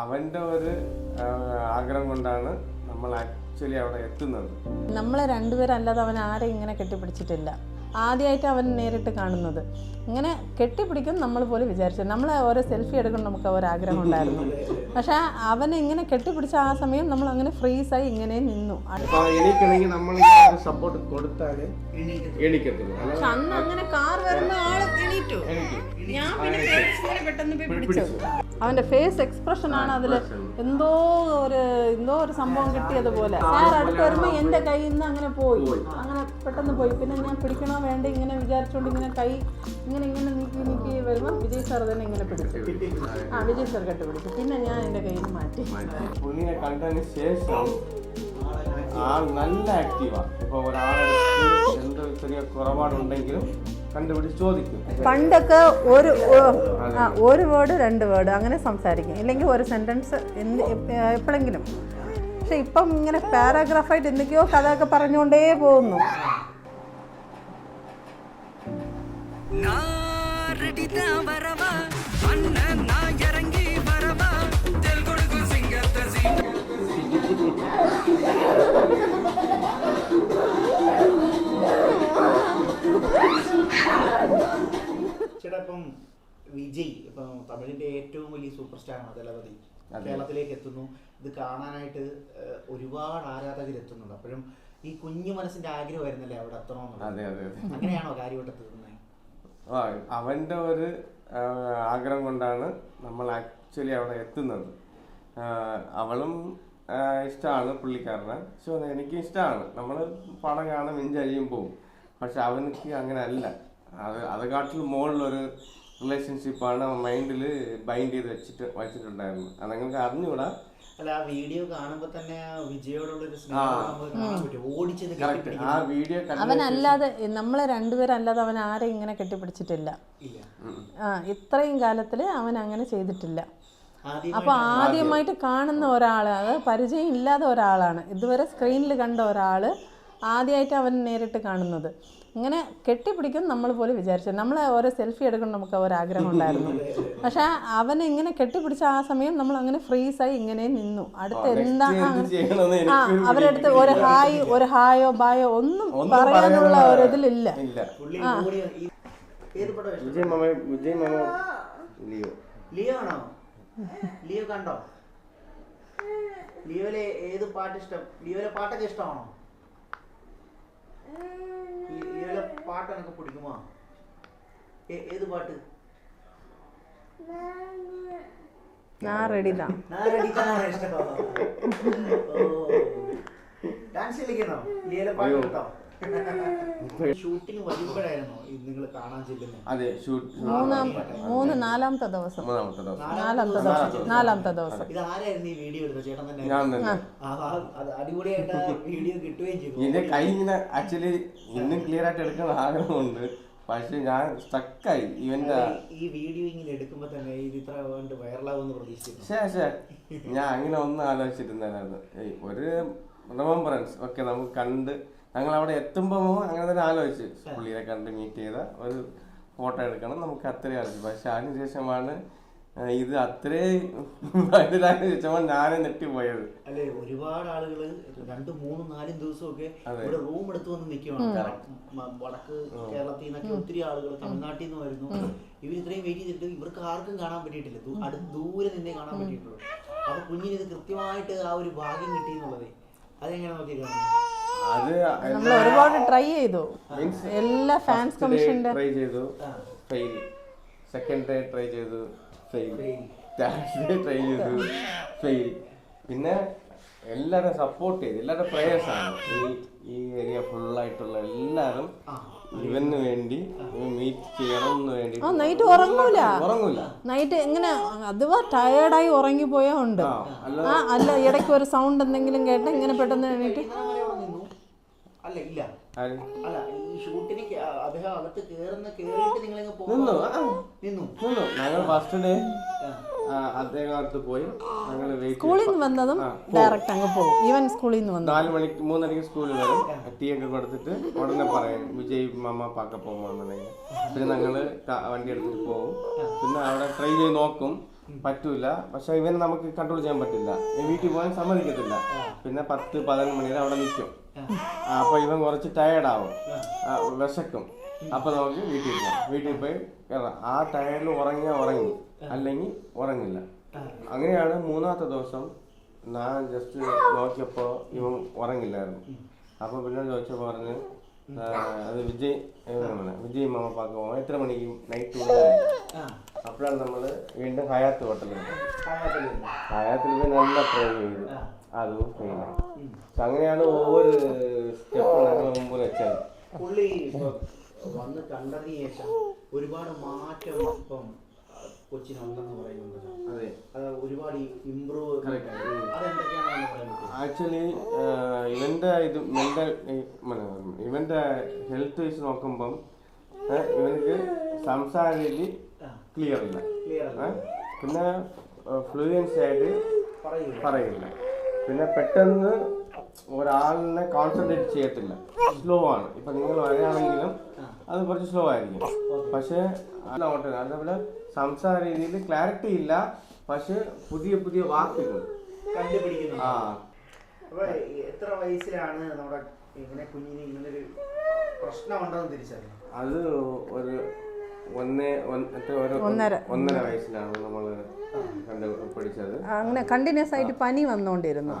അവന്റെ ഒരു ആഗ്രഹം കൊണ്ടാണ് നമ്മൾ ആക്ച്വലി അവിടെ എത്തുന്നത്. നമ്മളെ രണ്ടുപേരല്ലാതെ അവൻ ആരെയും ഇങ്ങനെ കെട്ടിപ്പിടിച്ചിട്ടില്ല. ആദ്യമായിട്ട് അവൻ നേരിട്ട് കാണുന്നത്. ഇങ്ങനെ കെട്ടിപ്പിടിക്കും നമ്മൾ പോലും വിചാരിച്ചു നമ്മൾ ഓരോ സെൽഫി എടുക്കണം നമുക്ക് ഒരാഗ്രഹം ഉണ്ടായിരുന്നു. പക്ഷേ അവനെ ഇങ്ങനെ കെട്ടിപ്പിടിച്ച ആ സമയം നമ്മൾ അങ്ങനെ ഫ്രീസായി ഇങ്ങനെ നിന്നു. എനിക്കാണെങ്കിൽ നമ്മൾ സപ്പോർട്ട് കൊടുത്താൽ പക്ഷെ അന്ന് അങ്ങനെ കാർ വരുന്ന ആൾ എണീറ്റു. ഞാൻ പിന്നെ പെട്ടെന്ന് പോയി പിടിച്ചു. അവന്റെ ഫേസ് എക്സ്പ്രഷൻ ആണ് അതിൽ എന്തോ ഒരു എന്തോ ഒരു സംഭവം കിട്ടിയതുപോലെ സാർ അടുത്ത് വരുമ്പോ എന്റെ കയ്യിൽ നിന്ന് അങ്ങനെ പോയി. അങ്ങനെ പെട്ടെന്ന് പോയി. പിന്നെ ഞാൻ പിടിക്കണോ വേണ്ട ഇങ്ങനെ വിചാരിച്ചോണ്ട് ഇങ്ങനെ കൈ ഇങ്ങനെ ഇങ്ങനെ നീക്കി നീക്കി വരുമ്പോ വിജയ് സാർ തന്നെ ഇങ്ങനെ പിടിച്ചു. ആ വിജയ് സാർ കെട്ടുപിടിച്ചു പിന്നെ ഞാൻ എന്റെ കയ്യിൽ മാറ്റി. ശേഷം ആൾ നല്ല ആക്റ്റീവാണ് ഇപ്പൊ ഒരാളെടുത്ത് എന്ത് ചെറിയ കുറപാടുണ്ടെങ്കിലും കണ്ടുപിടിച്ച് ചോദിക്കും. പണ്ടൊക്കെ ഒരു ഒരു വേർഡ് രണ്ട് വേർഡ് അങ്ങനെ സംസാരിക്കും. ഇല്ലെങ്കിൽ ഒരു സെന്റൻസ് എന്ത് എപ്പോഴെങ്കിലും. പക്ഷെ ഇപ്പം ഇങ്ങനെ പാരാഗ്രാഫായിട്ട് എന്തൊക്കെയോ കഥയൊക്കെ പറഞ്ഞുകൊണ്ടേ പോകുന്നു. നാരടിതാ വര ചേട്ടാ ഇപ്പം വിജയ് ഇപ്പം തമിഴിന്റെ ഏറ്റവും വലിയ സൂപ്പർ സ്റ്റാറാണ് ദളപതി. കേരളത്തിലേക്ക് എത്തുന്നു. ഇത് കാണാനായിട്ട് ഒരുപാട് ആരാധകർ എത്തുന്നുണ്ട്. അപ്പോഴും ഈ കുഞ്ഞു മനസ്സിന്റെ ആഗ്രഹമായിരുന്നല്ലേ അവിടെ എത്തണമെന്നുള്ളത്? അങ്ങനെയാണോ ആ, അവന്റെ ഒരു ആഗ്രഹം കൊണ്ടാണ് നമ്മൾ ആക്ച്വലി അവിടെ എത്തുന്നത്. അവളും ഇഷ്ടമാണ് പുള്ളിക്കാരനെ. പക്ഷെ എനിക്ക് ഇഷ്ടമാണ്. നമ്മൾ പടം കാണാൻ എൻജോയ് പോവും. പക്ഷെ അവനക്ക് അങ്ങനെ അല്ല അത് അതെക്കാട്ടിലും മുകളിലൊരു റിലേഷൻഷിപ്പാണ് മൈൻഡിൽ ബൈൻഡ് ചെയ്ത് വെച്ചിട്ട് വെച്ചിട്ടുണ്ടായിരുന്നു അതങ്ങൾക്ക് അറിഞ്ഞുകൂടാ? അല്ല ആ വീഡിയോ കാണുമ്പോൾ തന്നെ ആ വിജയോടുള്ള അവനല്ലാതെ നമ്മളെ രണ്ടുപേരല്ലാതെ അവൻ ആരെയും ഇങ്ങനെ കെട്ടിപ്പിടിച്ചിട്ടില്ല. ഇല്ല. ആ ഇത്രയും കാലത്തിൽ അവൻ അങ്ങനെ ചെയ്തിട്ടില്ല. അപ്പൊ അപ്പോൾ ആദ്യമായിട്ട് കാണുന്ന ഒരാൾ അത് പരിചയം ഇല്ലാത്ത ഒരാളാണ്. ഇതുവരെ സ്ക്രീനിൽ കണ്ട ഒരാൾ ആദ്യമായിട്ട് അവൻ നേരിട്ട് കാണുന്നത്. ഇങ്ങനെ കെട്ടിപ്പിടിക്കും നമ്മൾ പോലും വിചാരിച്ചു. നമ്മൾ ഓരോ സെൽഫി എടുക്കണം നമുക്ക് ഒരാഗ്രഹം ഉണ്ടായിരുന്നു. പക്ഷേ അവനെ ഇങ്ങനെ കെട്ടിപ്പിടിച്ച ആ സമയം നമ്മൾ അങ്ങനെ ഫ്രീസായി ഇങ്ങനെ നിന്നു. അടുത്ത് എന്താ ആ, ആ അവരടുത്ത് ഒരു ഹായ് ഒരു ഹായോ ബായോ ഒന്നും പറയാനുള്ള ഒരിതിലില്ല. ഒരു ഇതിലില്ല? വിജയ് മാമ വിജയ് മാമ ലിയോ. ലിയോ ആണോ ലിയോ കണ്ടോ? ലിയോയിലെ ഏത് പാട്ട് ഇഷ്ടം? ലിയോയിലെ പാട്ടൊക്കെ ഇഷ്ടമാണോ? ലി- ലിയോയിലെ പാട്ട് എനിക്ക് പിടിക്കുമോ? ഏ- ഏത് പാട്ട്? ഞാൻ റെഡിതാ നാരടിക്കാനാണ് ഇഷ്ടം. ഓ. ഡാൻസ് കളിക്കുന്നോ? ലിയോയിലെ പാട്ട്. കേട്ടോ. ഷൂട്ടിംഗ് വരുമ്പോഴായിരുന്നോ നിങ്ങൾ കാണാൻ ചെല്ലുന്നത് അതെ ഷൂട്ട് മൂന്നാം മൂന്ന് നാലാമത്തെ ദിവസം. മൂന്നാമത്തെ ദിവസം. നാലാമത്തെ ദിവസം. നാലാമത്തെ ദിവസം. ഇത് ആരായിരുന്നു ഈ വീഡിയോ എടുത്തത്? ചേട്ടൻ തന്നെ ഞാൻ തന്നെ. അടിപൊളിയായിട്ട് വീഡിയോ കിട്ടുകയും ചെയ്തു. ഇതിന്റെ കൈ ഇങ്ങനെ ആക്ച്വലി ഇന്നും ക്ലിയർ ആയിട്ട് എടുക്കുന്ന ആഗ്രഹമുണ്ട്. പക്ഷെ ഞാൻ സ്റ്റക്കായി ഇവന്റെ ഈ വീഡിയോ ഇങ്ങനെ എടുക്കുമ്പോ തന്നെ ഇത് ഇത്ര കൊണ്ട് വൈറലാവുമെന്ന് ശേ ശേ ഞാൻ അങ്ങനെ ഒന്നും ആലോചിച്ചിരുന്നായിരുന്നു ഒരു റിമംബറൻസ് ഓക്കെ നമുക്ക് കണ്ട് ഞങ്ങൾ അവിടെ എത്തുമ്പോൾ അങ്ങനെ തന്നെ ആലോചിച്ച്. പുള്ളിയെ കണ്ട് മീറ്റ് ചെയ്ത ഒരു ഫോട്ടോ എടുക്കണം. നമുക്ക് അത്രയും ആലോചിച്ചു പക്ഷെ അതിനുശേഷമാണ് ആ, ഇത് അത്രയും വലുതായതിനു ശേഷമാണ് ഞാനേ നെട്ടിപ്പോയത് അല്ലെ ഒരുപാട് ആളുകൾ രണ്ട് മൂന്നും നാലും ദിവസമൊക്കെ. ഇവിടെ റൂം എടുത്തു വന്ന് നിൽക്കുവാണ്. കാരണം വടക്ക് കേരളത്തിൽ നിന്നൊക്കെ ഒത്തിരി ആളുകൾ തമിഴ്നാട്ടിൽ നിന്ന് വരുന്നു. ഇവർ ഇത്രയും വെയിറ്റ് ചെയ്തിട്ട് ഇവർക്ക് ആർക്കും കാണാൻ പറ്റിയിട്ടില്ല. അടുത്ത് ദൂരെ നിന്നെ കാണാൻ പറ്റിയിട്ടുള്ളൂ. അപ്പൊ കുഞ്ഞിന് ഇത് കൃത്യമായിട്ട് ആ ഒരു ഭാഗ്യം കിട്ടി എന്നുള്ളത്. അതെങ്ങനെ നോക്കി കാണുന്നു അത് നമ്മൾ ഒരുപാട് ട്രൈ ചെയ്തു. എല്ലാ ഫാൻസ് കമ്മീഷന്റെ ട്രൈ ചെയ്തു ഫെയിൽ സെക്കൻഡ് ഡേ ട്രൈ ചെയ്തു ഫെയിൽ തേർഡ് ഡേ ട്രൈ ചെയ്തു ഫെയിൽ പിന്നെ എല്ലാവരും സപ്പോർട്ട് ചെയ്തു എല്ലാവരുടെ പ്രേയേഴ്സ് ആണ്. ഈ ഈ ഏരിയ ഫുള്ളായിട്ടുള്ള എല്ലാവരും ഇവന് വേണ്ടി മീറ്റ് ചെയ്യണം വേണ്ടി ആ നൈറ്റ് ഉറങ്ങൂല. ഉറങ്ങൂല. നൈറ്റ് എങ്ങനെ അഥവാ ടയേർഡായി ഉറങ്ങിപ്പോയാ ഉണ്ട്. ആ അല്ല അല്ല ഇടയ്ക്ക് ഒരു സൗണ്ട് എന്തെങ്കിലും കേട്ട് ഇങ്ങനെ പെട്ടെന്ന് എണീറ്റ് ഇന്നലെ വരെ അവിടെ നിന്നു അല്ല ഇല്ല. അല്ല ഈ ഷൂട്ടിന് അദ്ദേഹം അകത്ത് കേറുന്ന കേറിയിട്ട് നിങ്ങളിങ്ങ് നിന്നു? നിന്നു. നിന്നു? ഞങ്ങൾ ഫസ്റ്റ് ഡേ അദ്ദേഹം അടുത്ത് പോയി. ഞങ്ങൾ വെയിറ്റ് സ്കൂളിൽ നിന്ന് വന്നതും ഡയറക്റ്റ് അങ്ങ് പോകും ഈവൻ സ്കൂളിൽ നിന്ന് വന്നു. നാല് മണിക്ക് മൂന്നരയ്ക്ക് സ്കൂളിൽ വരും. ടീ ഒക്കെ കൊടുത്തിട്ട് ഉടനെ പറയും വിജയ് മമ്മ പാക്ക പോകുമ്പോന്നുണ്ടെങ്കിൽ പിന്നെ ഞങ്ങൾ വണ്ടി എടുത്തിട്ട് പോകും പിന്നെ അവിടെ ട്രൈ ചെയ്ത് നോക്കും. പറ്റൂല. പക്ഷെ ഇവനെ നമുക്ക് കൺട്രോൾ ചെയ്യാൻ പറ്റില്ല. വീട്ടിൽ പോകാൻ സമ്മതിക്കത്തില്ല. പിന്നെ പത്ത് പതിനൊന്ന് മണി വരെ അവിടെ നിൽക്കും. അപ്പൊ ഇവൻ കുറച്ച് ടയേർഡ് ആവും. ആ, വിശക്കും. അപ്പൊ നമുക്ക് വീട്ടിൽ പോകാം വീട്ടിൽ പോയി കയറാം ആ ടയറിൽ ഉറങ്ങിയാൽ ഉറങ്ങി. അല്ലെങ്കിൽ ഉറങ്ങില്ല. അങ്ങനെയാണ് മൂന്നാമത്തെ ദിവസം ഞാൻ ജസ്റ്റ് നോക്കിയപ്പോൾ ഇവൻ ഉറങ്ങില്ലായിരുന്നു. അപ്പൊ പിന്നെ ചോദിച്ചപ്പോൾ പറഞ്ഞ് അത് വിജയ് വിജയ് മാമ പാക്ക് പോകാം എത്ര മണിക്ക് നൈറ്റ് അപ്പോഴാണ് നമ്മൾ വീണ്ടും ഹയാത്ത് ഹോട്ടലിൽ ഹയാത്തിൽ നല്ല ട്രൈ ചെയ്തു. അതും അങ്ങനെയാണ് ഓവർ സ്റ്റെപ്പ് ഞങ്ങൾ മുമ്പിൽ വെച്ചത്. പുള്ളി വന്ന് കണ്ടതിന് ശേഷം ഒരുപാട് മാറ്റം ഇപ്പം കൊച്ചിനുണ്ടെന്ന് പറയുന്നത് അതെ. അത് ഒരുപാട് ഇമ്പ്രൂവ് അതെന്തൊക്കെയാണെന്ന് പറയാൻ പറ്റും ആക്ച്വലി ഇവന്റെ ഇത് ഇവന്റെ ഹെൽത്ത് വെച്ച് നോക്കുമ്പം ഇവനക്ക് സംസാര രീതി ക്ലിയർ ഇല്ല. ക്ലിയർ പിന്നെ ഫ്ലുവൻസ് ആയിട്ട് പറയില്ല പിന്നെ പെട്ടെന്ന് ഒരാളിനെ കോൺസെൻട്രേറ്റ് ചെയ്യത്തില്ല. സ്ലോ ആണ്. ഇപ്പൊ നിങ്ങൾ വരികയാണെങ്കിലും അത് കുറച്ച് സ്ലോ ആയിരിക്കും. പക്ഷേ അതേപോലെ സംസാര രീതിയിൽ ക്ലാരിറ്റി ഇല്ല. പക്ഷെ പുതിയ പുതിയ വാക്കുകൾ. കണ്ടുപിടിക്കുന്നു. ആ. അപ്പൊ എത്ര വയസ്സിലാണ് നമ്മുടെ ഇങ്ങനെ കുഞ്ഞിന് ഇങ്ങനൊരു പ്രശ്നം ഉണ്ടെന്ന് തിരിച്ചറിയുന്നത് അത് ഒരു ഒന്നേ ഒന്നര. ഒന്നര വയസ്സിലാണ് നമ്മൾ അങ്ങനെ കണ്ടിന്യൂസ് ആയിട്ട് പനി വന്നുകൊണ്ടിരുന്നു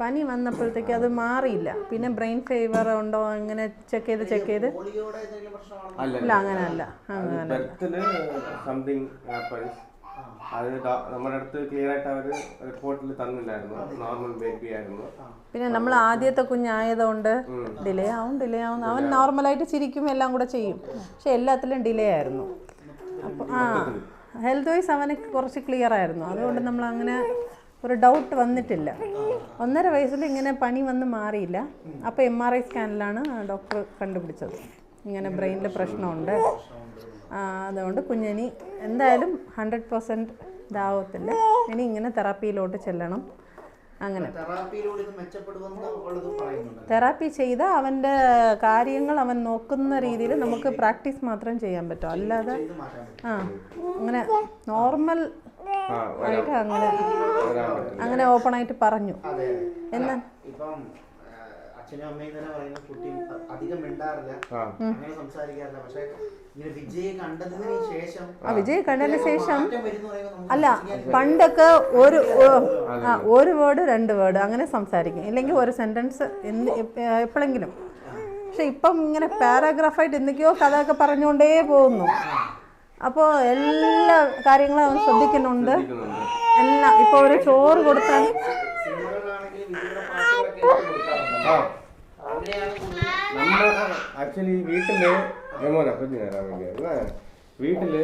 പനി വന്നപ്പോഴത്തേക്ക് അത് മാറിയില്ല. പിന്നെ ബ്രെയിൻ ഫീവർ ഉണ്ടോ അങ്ങനെ ചെക്ക് ചെയ്ത് ചെക്ക് ചെയ്ത്. പോളിയോടെ എന്തെങ്കിലും പ്രശ്നമാണോ? അല്ല അങ്ങനല്ല അങ്ങനല്ല. അങ്ങനെ സംതിങ് ഹാപ്പൻസ് അത് നമ്മുടെ അടുത്ത് ക്ലിയർ ആയിട്ട് അവർ റിപ്പോർട്ടിൽ തന്നില്ലായിരുന്നു. നോർമൽ ബേബി ആയിരുന്നു. പിന്നെ നമ്മൾ ആദ്യത്തെ കുഞ്ഞായതുകൊണ്ട് ഡിലേ ആവും ഡിലേ ആവും. അവൻ നോർമലായിട്ട് ചിരിക്കും എല്ലാം കൂടെ ചെയ്യും. പക്ഷെ എല്ലാത്തിലും ഡിലേ ആയിരുന്നു. അപ്പോൾ ആ. ഹെൽത്ത് വൈസ് അവന് കുറച്ച് ക്ലിയർ ആയിരുന്നു. അതുകൊണ്ട് നമ്മൾ അങ്ങനെ ഒരു ഡൗട്ട് വന്നിട്ടില്ല. ഒന്നര വയസ്സിൽ ഇങ്ങനെ പണി വന്ന് മാറിയില്ല. അപ്പോൾ എം ആർ ഐ സ്കാനിലാണ് ഡോക്ടർ കണ്ടുപിടിച്ചത്. ഇങ്ങനെ ബ്രെയിനിൽ പ്രശ്നമുണ്ട്. അതുകൊണ്ട് കുഞ്ഞിനി എന്തായാലും ഹൺഡ്രഡ് പെർസെന്റ് ഇതാവത്തില്ല. ഇനി ഇങ്ങനെ തെറാപ്പിയിലോട്ട് ചെല്ലണം. അങ്ങനെ. തെറാപ്പിയിലൂടെ ഇത് ഉള്ളത് പറയുന്നുണ്ട് തെറാപ്പി ചെയ്ത അവന്റെ കാര്യങ്ങൾ അവൻ നോക്കുന്ന രീതിയിൽ നമുക്ക് പ്രാക്ടീസ് മാത്രം ചെയ്യാൻ പറ്റും. അല്ലാതെ ആ അങ്ങനെ നോർമൽ ആയിട്ട് അങ്ങനെ അങ്ങനെ ഓപ്പണായിട്ട് പറഞ്ഞു. അതെ എന്നാ? അച്ഛനും അമ്മയും തന്നെ പറയുന്ന കുട്ടി അധികം മിണ്ടാറില്ല. അങ്ങനെ സംസാരിക്കാറില്ല. പക്ഷെ കണ്ടതിന് ശേഷം ആ വിജയ് കണ്ടതിന് ശേഷം അല്ല പണ്ടൊക്കെ ഒരു ആ ഒരു വേർഡ് രണ്ട് വേർഡ് അങ്ങനെ സംസാരിക്കും. ഇല്ലെങ്കിൽ ഒരു സെന്റൻസ് എന്ത് എപ്പോഴെങ്കിലും. പക്ഷെ ഇപ്പം ഇങ്ങനെ പാരാഗ്രാഫായിട്ട് എന്തൊക്കെയോ കഥയൊക്കെ പറഞ്ഞുകൊണ്ടേ പോകുന്നു. അപ്പോൾ എല്ലാ കാര്യങ്ങളും അവൻ ശ്രദ്ധിക്കുന്നുണ്ട്. ശ്രദ്ധിക്കുന്നുണ്ട്. എല്ലാം ഇപ്പോൾ ഒരു ചോറ് കൊടുത്താൽ നമ്മൾ ആക്ച്വലി വീട്ടിൽ യമോന കുഞ്ഞു വേണ്ടിയാ വീട്ടിൽ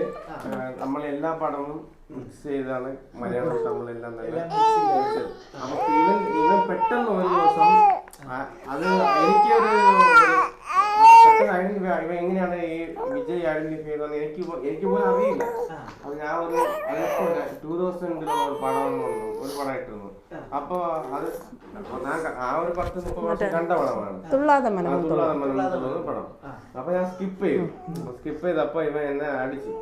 നമ്മൾ എല്ലാ പടവും മിക്സ് ചെയ്താണ് മലയാളം തമിഴെല്ലാം തന്നെ. അപ്പൊ ഇവൻ ഇവൻ പെട്ടെന്ന് ഒരു ദിവസം അത് എനിക്കൊരു ഒരു പെട്ടെന്ന് ഐഡന്റിഫൈ ഇവൻ എങ്ങനെയാണ് ഈ വിജയ് ഐഡന്റിഫൈ ചെയ്തതെന്ന് എനിക്ക് എനിക്ക് പോലും അറിയില്ല. അപ്പൊ ഞാൻ ഒരു ടൂ തൗസൻഡിലുള്ള ഒരു പടം വന്നു ഒരു പടം ഇട്ടിരുന്നു അപ്പൊ അത് ആ ഒരു പത്ത് മുപ്പത് വർഷം കണ്ട പടമാണ്. തുള്ളാതെ മനം പടം. അപ്പൊ ഞാൻ സ്കിപ്പ് ചെയ്തു. സ്കിപ്പ് ചെയ്തപ്പോ ഇവ എന്നെ അടിച്ചു.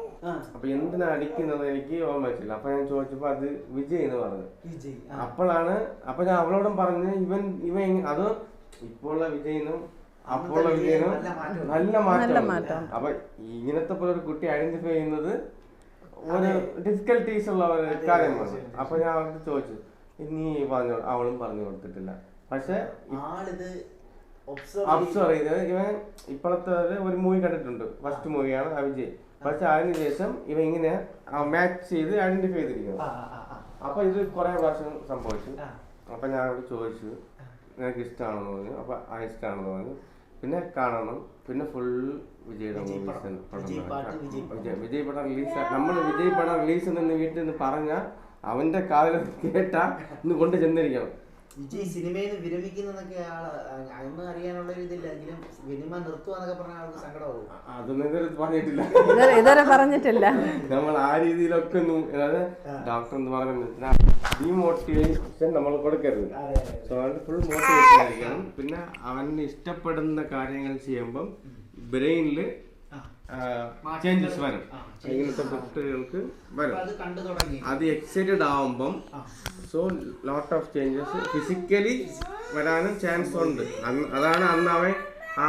അപ്പൊ എന്തിനാ അടിക്കുന്നത് എനിക്ക് ഓർമ്മ വെച്ചില്ല. അപ്പൊ ഞാൻ ചോദിച്ചപ്പോ അത് വിജയ് എന്ന് പറഞ്ഞു. അപ്പോഴാണ് അപ്പൊ ഞാൻ അവളോടും പറഞ്ഞ് ഇവൻ ഇവ അത് ഇപ്പോഴുള്ള അപ്പോഴുള്ള വിജയനും നല്ല മാറ്റം. നല്ല നല്ല മാറ്റം. അപ്പൊ ഇങ്ങനത്തെ പോലെ ഒരു കുട്ടി ഐഡന്റിഫൈ ചെയ്യുന്നത് ഒരു ഡിഫിക്കൽട്ടീസ് ഉള്ള ഒരു കാര്യമാണ്. അപ്പൊ ഞാൻ അവർക്ക് ചോദിച്ചു ഇനി പറഞ്ഞു അവളും പറഞ്ഞു കൊടുത്തിട്ടില്ല. പക്ഷെ ആളിത് ഒബ്സർവ് അബ്സോർവ് ചെയ്ത് ഇവൻ ഇപ്പോഴത്തെ ഒരു മൂവി കണ്ടിട്ടുണ്ട്. ഫസ്റ്റ് മൂവിയാണ് അവിജയ് പക്ഷെ അതിനുശേഷം ഇവ ഇങ്ങനെ മാച്ച് ചെയ്ത് ഐഡന്റിഫൈ ചെയ്തിരിക്കുന്നു. അപ്പൊ ഇത് കുറെ പ്രാവശ്യം സംഭവിച്ചു. അപ്പൊ ഞാൻ അവിടെ ചോദിച്ചു നിനക്ക് ഇഷ്ടമാണെന്ന് പറഞ്ഞു. അപ്പൊ ആ ഇഷ്ടമാണെന്ന് പറഞ്ഞു. പിന്നെ കാണണം. പിന്നെ ഫുൾ വിജയുടെ വിജയ് പടം. റിലീസ് നമ്മൾ വിജയ് പടം. റിലീസ് നിന്ന് വീട്ടിൽ നിന്ന് പറഞ്ഞാൽ അവന്റെ കാതിൽ കേട്ടാ ഇന്ന് കൊണ്ട് ചെന്നിരിക്കണം. വിജയ് സിനിമയിൽ നിന്ന് വിരമിക്കുന്നതൊക്കെ ആൾ അന്ന് അറിയാനുള്ള ഒരു ഇതില്ല. എങ്കിലും സിനിമ നിർത്തുവാന്നൊക്കെ പറഞ്ഞാൽ ആൾക്ക് സങ്കടമാവും. അതൊന്നും ഇതുവരെ പറഞ്ഞിട്ടില്ല. ഇതുവരെ പറഞ്ഞിട്ടില്ല. നമ്മൾ ആ രീതിയിലൊക്കെ ഒന്നും അതായത് ഡോക്ടർ എന്ന് പറയുന്നത് ഡീമോട്ടിവേഷൻ നമ്മൾ കൊടുക്കരുത്. അതെ അതെ സോ അവൻ ഫുൾ മോട്ടിവേഷൻ ആയിരിക്കണം. പിന്നെ അവന് ഇഷ്ടപ്പെടുന്ന കാര്യങ്ങൾ ചെയ്യുമ്പം ബ്രെയിനിൽ ചേഞ്ചസ് വരും. ഇങ്ങനത്തെ കുട്ടികൾക്ക് വരും. അത് എക്സൈറ്റഡ് ആവുമ്പം. So lot of changes physically വരാനും ചാൻസ് ഉണ്ട്. അതാണ് അന്ന് അവൻ ആ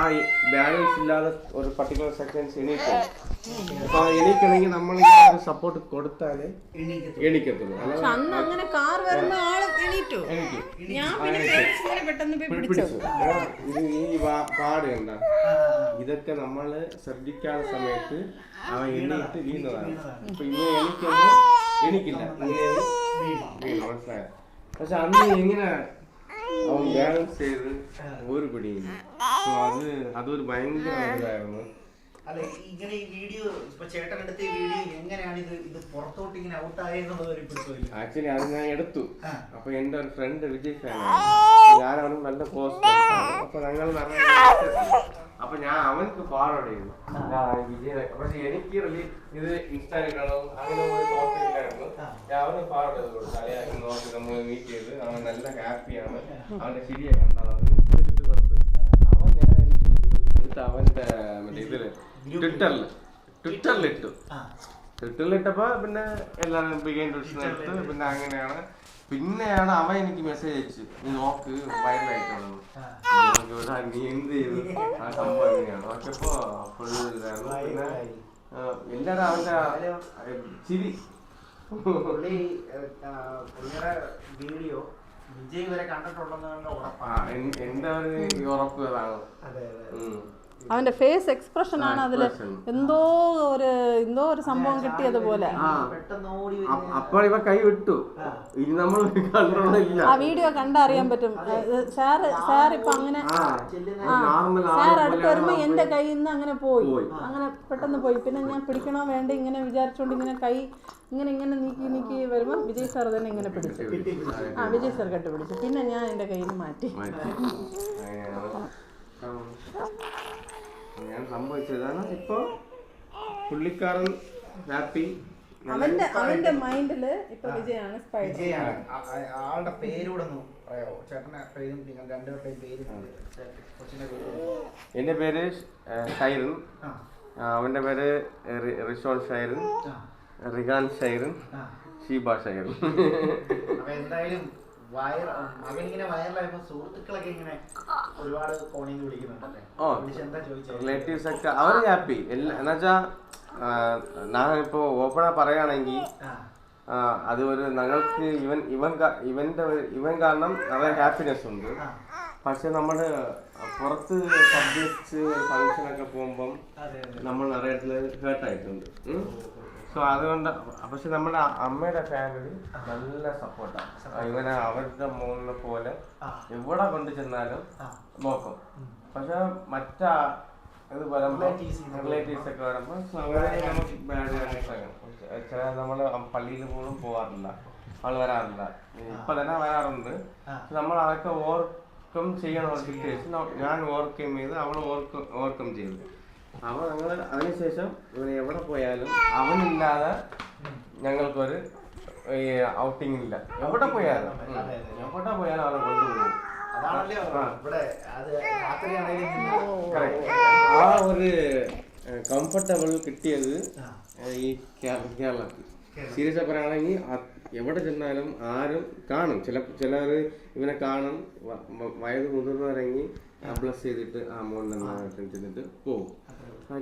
ബാലൻസ് ഇല്ലാതെ ഒരു പർട്ടിക്കുലർ സെക്ഷൻസ് എണീക്കും. അപ്പൊ എണീക്കണമെങ്കിൽ നമ്മൾ ഒരു സപ്പോർട്ട് കൊടുത്താലേ എണീക്കത്തു എണീക്കത്തുള്ളൂ അന്ന് അങ്ങനെ കാർ വരുമ്പോ ആൾ എണീറ്റു. ഞാൻ പിന്നെ പെട്ടെന്ന് പിടിച്ചു. ഇത് ഈ വാ- പാട് കണ്ട. ഇതൊക്കെ നമ്മൾ ശ്രദ്ധിക്കാത്ത സമയത്ത് അവൻ എണീറ്റ് വീണതാണ്. അപ്പൊ ഇന്ന് എണീക്കുമ്പോ എണീക്കില്ല. മനസ്സിലായോ? പക്ഷെ അന്ന് എങ്ങനെ അവൻ ബാലൻസ് ചെയ്ത് ഒരു പിടിയില്ല So അത് അതൊരു ഭയങ്കര ഇതായിരുന്നു. അല്ല ഇങ്ങനെ ഈ വീഡിയോ ഇപ്പൊ ചേട്ടൻ എടുത്ത വീഡിയോ എങ്ങനെയാണ് ഇത് ഇത് പുറത്തോട്ട് ഇങ്ങനെ ഔട്ട് ആയെന്നുള്ളത് ഒരു പിടുത്തമില്ല. ആക്ച്വലി അത് ഞാൻ എടുത്തു. ആ. അപ്പൊ എന്റെ ഒരു ഫ്രണ്ട് വിജയ് ഫാനാണ് ഞാൻ അവനും നല്ല പോസ്റ്റ് അപ്പൊ ഞങ്ങൾ നിറയെ അപ്പൊ ഞാൻ അവനക്ക് ഫോർവേഡ് ചെയ്തു. പക്ഷെ എനിക്ക് റിലീഫ് ഇത് ഇൻസ്റ്റാഗ്രാമോ അങ്ങനെ ഒരു തോട്ട് ഇല്ലായിരുന്നു. ഞാൻ അവന് ഫോർവേഡ് ചെയ്ത് കൊടുത്തു. അയാൾക്ക് നോക്കി നമ്മൾ മീറ്റ് ചെയ്ത്. അവൻ നല്ല ഹാപ്പിയാണ് അവന്റെ ശരിയെ എടുത്ത് കൊടുത്തു അവൻ ഞാൻ എന്നിട്ട് അവന്റെ മറ്റേ ഇതിൽ ട്വിറ്ററിൽ ട്വിറ്ററിൽ ഇട്ടു. ട്വിറ്ററിൽ ട്വിറ്ററിലിട്ടപ്പോ പിന്നെ എല്ലാവരും ബിഗൈൻ എടുത്ത് പിന്നെ അങ്ങനെയാണ് പിന്നെയാണ് അവൻ എനിക്ക് മെസ്സേജ് അയച്ചു. നീ നോക്ക് വൈറലായിട്ടുള്ളത് നീ എന്ത് ചെയ്തു? ആ സംഭവം എങ്ങനെയാണ്? നോക്കിയപ്പോ ഫുൾ ഇതായിരുന്നു. പിന്നെ എല്ലാരും അവന്റെ ചിരി. വീഡിയോ വിജയ് വരെ കണ്ടിട്ടുണ്ടെന്നുള്ള ഉറപ്പാണ് എന്റെ ഒരു ഉറപ്പ് അതാണ്. അവന്റെ ഫേസ് എക്സ്പ്രഷൻ ആണ് അതിൽ എന്തോ ഒരു എന്തോ ഒരു സംഭവം കിട്ടിയതുപോലെ അപ്പോൾ ഇവ കൈ വിട്ടു. ഇനി നമ്മൾ കൺട്രോൾ ഇല്ല. ആ വീഡിയോ കണ്ടറിയാൻ പറ്റും. സാർ സാർ ഇപ്പൊ അങ്ങനെ ആ ആ നോർമൽ സാർ അടുത്ത് വരുമ്പോ എന്റെ കയ്യിൽ നിന്ന് അങ്ങനെ പോയി. അങ്ങനെ പെട്ടെന്ന് പോയി. പിന്നെ ഞാൻ പിടിക്കണോ വേണ്ട ഇങ്ങനെ വിചാരിച്ചോണ്ട് ഇങ്ങനെ കൈ ഇങ്ങനെ ഇങ്ങനെ നീക്കി നീക്കി വരുമ്പോ വിജയ് സാർ തന്നെ ഇങ്ങനെ പിടിച്ചു. ആ വിജയ് സാർ കെട്ട് പിടിച്ചു പിന്നെ ഞാൻ എന്റെ കയ്യിൽ നിന്ന് മാറ്റി. ഞാൻ സംഭവിച്ചതാണ്. ഇപ്പൊ പുള്ളിക്കാരൻ ഹാപ്പി. അവന്റെ അവന്റെ മൈൻഡിൽ ഇപ്പൊ വിജയാണ് ആളുടെ പേരൂടെ ഒന്ന് പറയാമോ ചേട്ടന്റെ പേരും നിങ്ങൾ രണ്ടുപേരുടെയും പേര് കൊച്ചിന്റെ പേര്. എന്റെ പേര് ഷൈറിൻ അവന്റെ പേര് റിസോൾ റിഷോൺ ഷൈറിൻ റിഗാൻ ഷൈറിൻ ഷീബ ഷൈറിൻ അപ്പൊ എന്തായാലും വയർ മകനിങ്ങനെ വയറിലായപ്പോ സുഹൃത്തുക്കളൊക്കെ ഇങ്ങനെ ഒരുപാട് ഫോണിൽ വിളിക്കുന്നുണ്ടല്ലേ? ഓ. വിളിച്ച് എന്താ ചോദിച്ചത് റിലേറ്റീവ്സ് ഒക്കെ അവർ ഹാപ്പി. എന്നുവെച്ചാ ഞാനിപ്പോ ഓപ്പണാ പറയുകയാണെങ്കിൽ അത് ഒരു ഞങ്ങൾക്ക് ഇവൻ ഇവൻ ഇവന്റെ ഇവൻ കാരണം നല്ല ഹാപ്പിനെസ് ഉണ്ട്. പക്ഷെ നമ്മൾ പുറത്ത് സബ്ജക്ട്സ് ഫങ്ഷനൊക്കെ പോകുമ്പം നമ്മൾ നിറയെ ഹേർട്ട് ആയിട്ടുണ്ട്. സോ അതുകൊണ്ട് പക്ഷെ നമ്മുടെ അമ്മയുടെ ഫാമിലി നല്ല സപ്പോർട്ടാണ് ഇവനെ അവരുടെ മോനെ പോലെ എവിടെ കൊണ്ടു ചെന്നാലും നോക്കും. പക്ഷെ മറ്റാ ഇത് റിലേറ്റീവ്സ് ഒക്കെ വരുമ്പോ so അവരെ നമുക്ക് ബാഡ് ചില നമ്മൾ പള്ളിയിൽ പോലും പോകാറില്ല അവൾ വരാറില്ല. ഇപ്പൊ തന്നെ വരാറുണ്ട്. നമ്മൾ അതൊക്കെ ഓവർകം ചെയ്യണ. സിറ്റുവേഷൻ ഞാൻ ഓവർകം ചെയ്ത് അവൾ ഓവർകം ചെയ്തു. അപ്പൊ ഞങ്ങൾ അതിനുശേഷം ഇവൻ എവിടെ പോയാലും അവനില്ലാതെ ഞങ്ങൾക്കൊരു ഔട്ടിംഗ് ഇല്ല എവിടെ പോയാലും. ഉം. എവിടെ പോയാലും അവനെ കൊണ്ടുപോകും. അതാണല്ലോ. ഇവിടെ അത് രാത്രിയാണെങ്കിലും Correct. ആ ഒരു കംഫർട്ടബിൾ കിട്ടിയത് ഏഹ് ഈ കേരള- കേരളത്തിൽ. സീരിയസ് പറയുകയാണെങ്കിൽ എവിടെ ചെന്നാലും ആരും കാണും. ചില ചിലർ ഇവനെ കാണും. വ- വ- വയസ്സ് മുതിർന്നവരെങ്കിൽ ബ്ലസ് ചെയ്തിട്ട് ആ മോൻ നന്നായിട്ട് ചെന്നിട്ട് പോകും.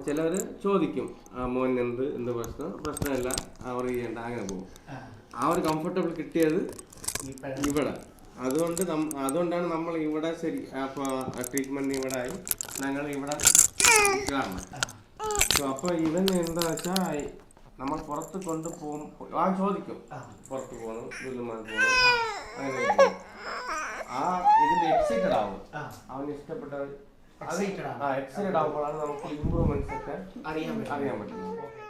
ചിലർ ചോദിക്കും ആ മോൻ എന്ത് എന്ത് പ്രശ്നം? പ്രശ്നമില്ല അവർ ചെയ്യേണ്ട അങ്ങനെ പോകും. ആ. ഒരു കംഫർട്ടബിൾ കിട്ടിയത് ഇവിടെ. അതുകൊണ്ട് അതുകൊണ്ടാണ് നമ്മൾ ഇവിടെ ശരി ട്രീറ്റ്മെന്റ് ഇവിടെ ആയി. ഞങ്ങൾ ഇവിടെ അപ്പൊ സോ അപ്പോൾ ഇവൻ എന്താ വെച്ചാൽ നമ്മൾ പുറത്ത് കൊണ്ട് പോകും. ആ ചോദിക്കും. പുറത്ത് പോകണം വില്ലുമാൻ പോകണം. അങ്ങനെ. ആ ഇതിന്റെ എക്സൈറ്റഡ് ആവും ആ. അവന് ഇഷ്ടപ്പെട്ട Excited ആണ്. ആ എക്സൈറ്റഡ് ആവുമ്പോഴാണ് നമുക്ക് ഇമ്പ്രൂവ്മെന്റ്സ് ഒക്കെ അറിയാൻ പറ്റും അറിയാൻ പറ്റുന്നത് ഓക്കേ.